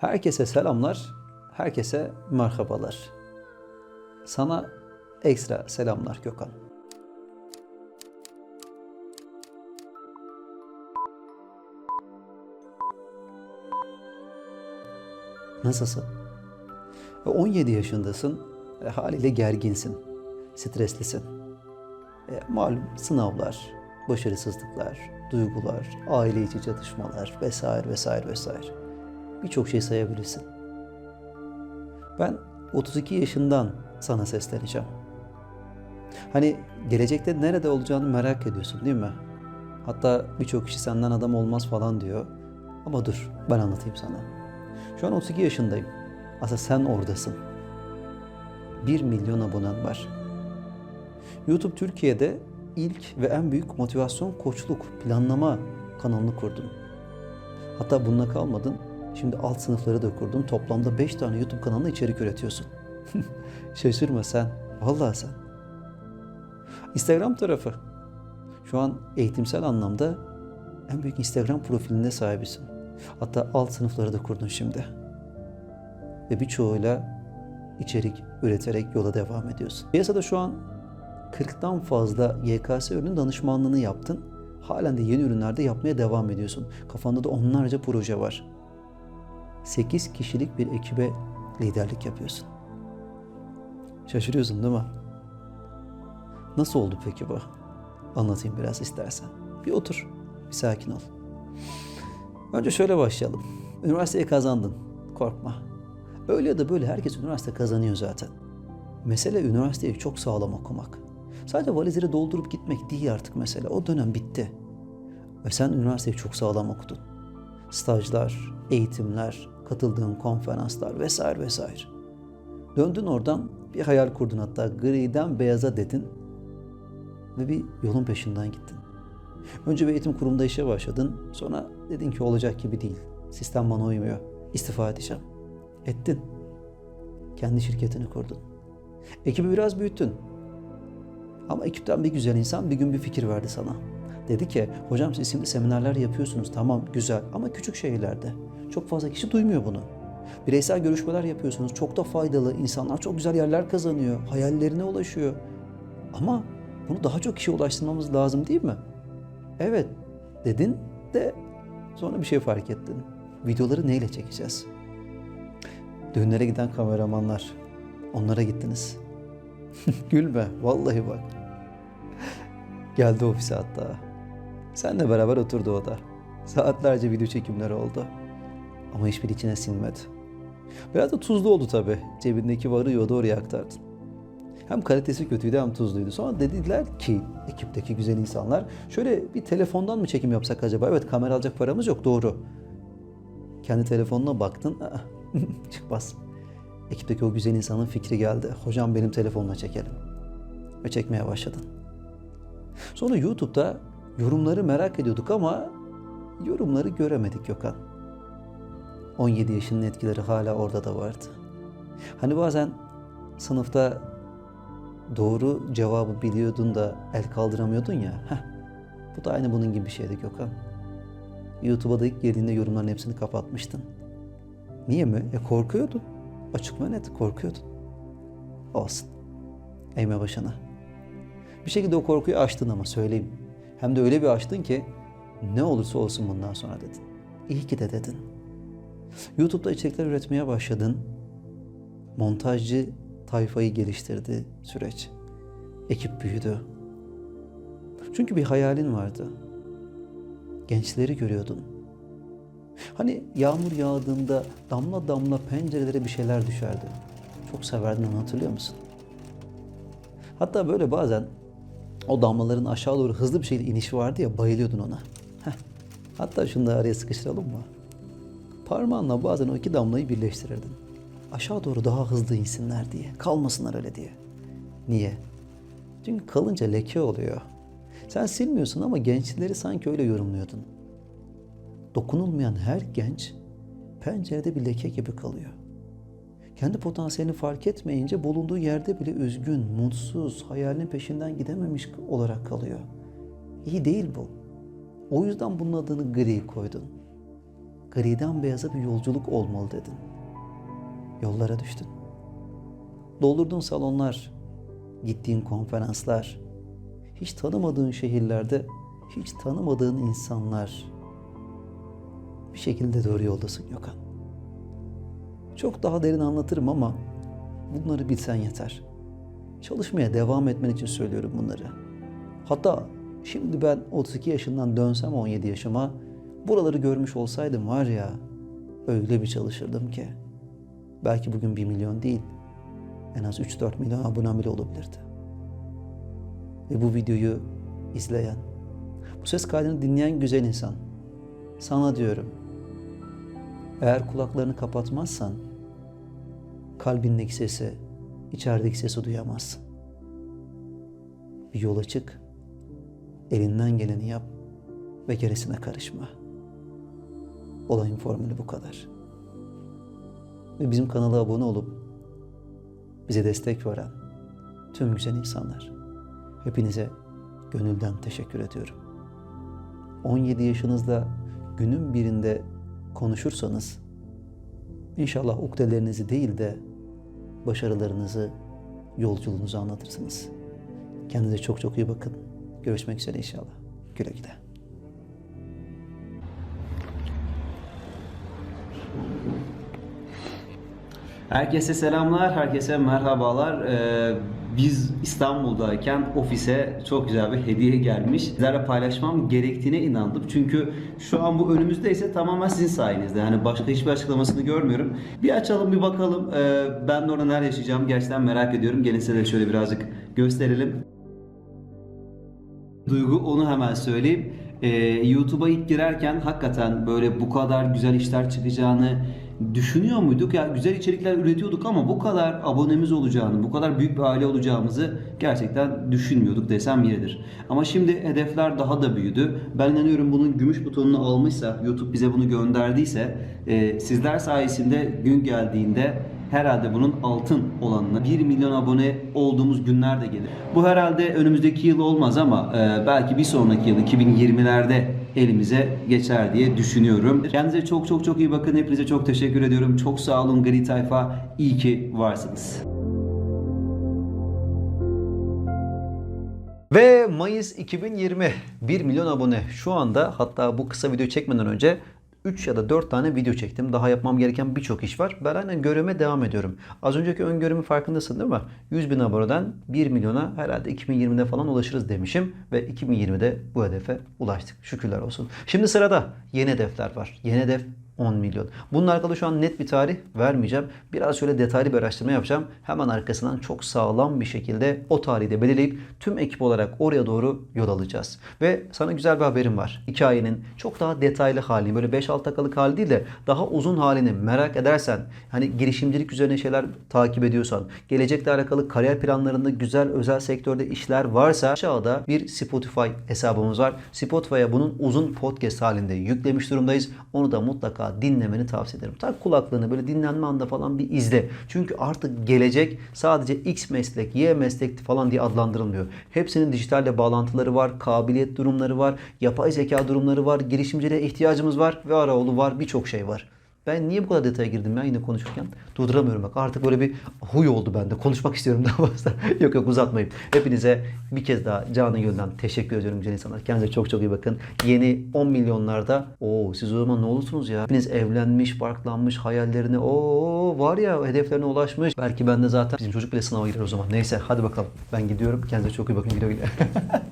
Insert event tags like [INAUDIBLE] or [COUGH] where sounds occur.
Herkese selamlar, herkese merhabalar. Sana ekstra selamlar Gökhan. Nasılsın? E, 17 yaşındasın, e, haliyle gerginsin, streslisin. E, malum sınavlar, başarısızlıklar, duygular, aile içi çatışmalar vesaire vesaire vesaire. Birçok şey sayabilirsin. Ben 32 yaşından sana sesleneceğim. Hani gelecekte nerede olacağını merak ediyorsun değil mi? Hatta birçok kişi senden adam olmaz falan diyor. Ama dur ben anlatayım sana. Şu an 32 yaşındayım. Aslında sen oradasın. 1 milyon abonen var. YouTube Türkiye'de ilk ve en büyük motivasyon koçluk planlama kanalını kurdun. Hatta bununla kalmadın. Şimdi alt sınıfları da kurdun. Toplamda 5 tane YouTube kanalına içerik üretiyorsun. [LAUGHS] Şaşırma sen. Vallahi sen. Instagram tarafı. Şu an eğitimsel anlamda en büyük Instagram profiline sahibisin. Hatta alt sınıfları da kurdun şimdi. Ve birçoğuyla içerik üreterek yola devam ediyorsun. Piyasada şu an 40'tan fazla YKS ürün danışmanlığını yaptın. Halen de yeni ürünlerde yapmaya devam ediyorsun. Kafanda da onlarca proje var. 8 kişilik bir ekibe liderlik yapıyorsun. Şaşırıyorsun değil mi? Nasıl oldu peki bu? Anlatayım biraz istersen. Bir otur, bir sakin ol. Önce şöyle başlayalım. Üniversiteyi kazandın. Korkma. Öyle ya da böyle herkes üniversite kazanıyor zaten. Mesele üniversiteyi çok sağlam okumak. Sadece valizleri doldurup gitmek değil artık mesele. O dönem bitti. Ve sen üniversiteyi çok sağlam okudun. Stajlar, eğitimler, katıldığın konferanslar vesaire vesaire. Döndün oradan bir hayal kurdun hatta griden beyaza dedin ve bir yolun peşinden gittin. Önce bir eğitim kurumunda işe başladın. Sonra dedin ki olacak gibi değil. Sistem bana uymuyor. İstifa edeceğim. Ettin. Kendi şirketini kurdun. Ekibi biraz büyüttün. Ama ekipten bir güzel insan bir gün bir fikir verdi sana. Dedi ki hocam siz şimdi seminerler yapıyorsunuz tamam güzel ama küçük şehirlerde. Çok fazla kişi duymuyor bunu. Bireysel görüşmeler yapıyorsunuz. Çok da faydalı. İnsanlar çok güzel yerler kazanıyor. Hayallerine ulaşıyor. Ama bunu daha çok kişiye ulaştırmamız lazım değil mi? Evet dedin de sonra bir şey fark ettin. Videoları neyle çekeceğiz? Düğünlere giden kameramanlar. Onlara gittiniz. [LAUGHS] Gülme vallahi bak. Geldi ofise hatta. Senle beraber oturdu o da. Saatlerce video çekimleri oldu. Ama hiçbir içine sinmedi. Biraz da tuzlu oldu tabi. Cebindeki varı yoğdu oraya aktardın. Hem kalitesi kötüydü hem tuzluydu. Sonra dediler ki ekipteki güzel insanlar şöyle bir telefondan mı çekim yapsak acaba? Evet kamera alacak paramız yok doğru. Kendi telefonuna baktın. [LAUGHS] Çıkmaz. Ekipteki o güzel insanın fikri geldi. Hocam benim telefonla çekelim. Ve çekmeye başladın. Sonra YouTube'da yorumları merak ediyorduk ama yorumları göremedik Gökhan. 17 yaşının etkileri hala orada da vardı. Hani bazen sınıfta doğru cevabı biliyordun da el kaldıramıyordun ya. Heh, bu da aynı bunun gibi bir şeydi Gökhan. YouTube'a da ilk girdiğinde yorumların hepsini kapatmıştın. Niye mi? E korkuyordun. Açık ve net korkuyordun. Olsun. Eğme başına. Bir şekilde o korkuyu aştın ama söyleyeyim. Hem de öyle bir aştın ki ne olursa olsun bundan sonra dedin. İyi ki de dedin. YouTube'da içerikler üretmeye başladın. Montajcı tayfayı geliştirdi süreç. Ekip büyüdü. Çünkü bir hayalin vardı. Gençleri görüyordun. Hani yağmur yağdığında damla damla pencerelere bir şeyler düşerdi. Çok severdin onu hatırlıyor musun? Hatta böyle bazen o damlaların aşağı doğru hızlı bir şekilde inişi vardı ya bayılıyordun ona. Heh. Hatta şunu da araya sıkıştıralım mı? Parmağınla bazen o iki damlayı birleştirirdin. Aşağı doğru daha hızlı insinler diye. Kalmasınlar öyle diye. Niye? Çünkü kalınca leke oluyor. Sen silmiyorsun ama gençleri sanki öyle yorumluyordun. Dokunulmayan her genç pencerede bir leke gibi kalıyor. Kendi potansiyelini fark etmeyince bulunduğu yerde bile üzgün, mutsuz, hayalinin peşinden gidememiş olarak kalıyor. İyi değil bu. O yüzden bunun adını gri koydun. griden beyaza bir yolculuk olmalı dedin. Yollara düştün. Doldurduğun salonlar, gittiğin konferanslar, hiç tanımadığın şehirlerde hiç tanımadığın insanlar. Bir şekilde doğru yoldasın Gökhan. Çok daha derin anlatırım ama bunları bilsen yeter. Çalışmaya devam etmen için söylüyorum bunları. Hatta şimdi ben 32 yaşından dönsem 17 yaşıma buraları görmüş olsaydım var ya öyle bir çalışırdım ki belki bugün 1 milyon değil en az 3-4 milyon abonem bile olabilirdi. Ve bu videoyu izleyen, bu ses kaydını dinleyen güzel insan, sana diyorum, eğer kulaklarını kapatmazsan kalbindeki sesi, içerideki sesi duyamazsın. Bir yola çık, elinden geleni yap ve gerisine karışma. Olayın formülü bu kadar. Ve bizim kanala abone olup bize destek veren tüm güzel insanlar. Hepinize gönülden teşekkür ediyorum. 17 yaşınızda günün birinde konuşursanız inşallah ukdelerinizi değil de başarılarınızı, yolculuğunuzu anlatırsınız. Kendinize çok çok iyi bakın. Görüşmek üzere inşallah. Güle güle. Herkese selamlar, herkese merhabalar. Ee, biz İstanbul'dayken ofise çok güzel bir hediye gelmiş. Sizlerle paylaşmam gerektiğine inandım. Çünkü şu an bu önümüzdeyse tamamen sizin sayenizde. Hani başka hiçbir açıklamasını görmüyorum. Bir açalım bir bakalım. Ee, ben de orada neler yaşayacağım gerçekten merak ediyorum. Gelin size de şöyle birazcık gösterelim. Duygu onu hemen söyleyeyim. Ee, YouTube'a ilk girerken hakikaten böyle bu kadar güzel işler çıkacağını düşünüyor muyduk? Ya güzel içerikler üretiyorduk ama bu kadar abonemiz olacağını, bu kadar büyük bir aile olacağımızı gerçekten düşünmüyorduk desem yeridir. Ama şimdi hedefler daha da büyüdü. Ben inanıyorum bunun gümüş butonunu almışsa, YouTube bize bunu gönderdiyse, e, sizler sayesinde gün geldiğinde herhalde bunun altın olanına 1 milyon abone olduğumuz günler de gelir. Bu herhalde önümüzdeki yıl olmaz ama e, belki bir sonraki yıl 2020'lerde elimize geçer diye düşünüyorum. Kendinize çok çok çok iyi bakın. Hepinize çok teşekkür ediyorum. Çok sağ olun Gri Tayfa. İyi ki varsınız. Ve Mayıs 2020 1 milyon abone. Şu anda hatta bu kısa video çekmeden önce 3 ya da 4 tane video çektim. Daha yapmam gereken birçok iş var. Ben aynen görevime devam ediyorum. Az önceki öngörümün farkındasın değil mi? 100 bin aboneden 1 milyona herhalde 2020'de falan ulaşırız demişim. Ve 2020'de bu hedefe ulaştık. Şükürler olsun. Şimdi sırada yeni hedefler var. Yeni hedef 10 milyon. Bunun hakkında şu an net bir tarih vermeyeceğim. Biraz şöyle detaylı bir araştırma yapacağım. Hemen arkasından çok sağlam bir şekilde o tarihi de belirleyip tüm ekip olarak oraya doğru yol alacağız. Ve sana güzel bir haberim var. Hikayenin çok daha detaylı halini, böyle 5-6 dakikalık hali değil de daha uzun halini merak edersen, hani girişimcilik üzerine şeyler takip ediyorsan, gelecekle alakalı kariyer planlarında güzel özel sektörde işler varsa aşağıda bir Spotify hesabımız var. Spotify'a bunun uzun podcast halinde yüklemiş durumdayız. Onu da mutlaka dinlemeni tavsiye ederim. Tak kulaklığını böyle dinlenme anda falan bir izle. Çünkü artık gelecek sadece X meslek, Y meslek falan diye adlandırılmıyor. Hepsinin dijitalle bağlantıları var, kabiliyet durumları var, yapay zeka durumları var, girişimciliğe ihtiyacımız var ve Araoğlu var, birçok şey var. Ben niye bu kadar detaya girdim ya yine konuşurken? Durduramıyorum bak. Artık böyle bir huy oldu bende. Konuşmak istiyorum [LAUGHS] daha fazla. yok yok uzatmayayım. Hepinize bir kez daha canı gönülden teşekkür ediyorum güzel insanlar. Kendinize çok çok iyi bakın. Yeni 10 milyonlarda o siz o zaman ne olursunuz ya? Hepiniz evlenmiş, barklanmış, hayallerine o var ya hedeflerine ulaşmış. Belki ben de zaten bizim çocuk bile sınava girer o zaman. Neyse hadi bakalım. Ben gidiyorum. Kendinize çok iyi bakın. Güle güle. [LAUGHS]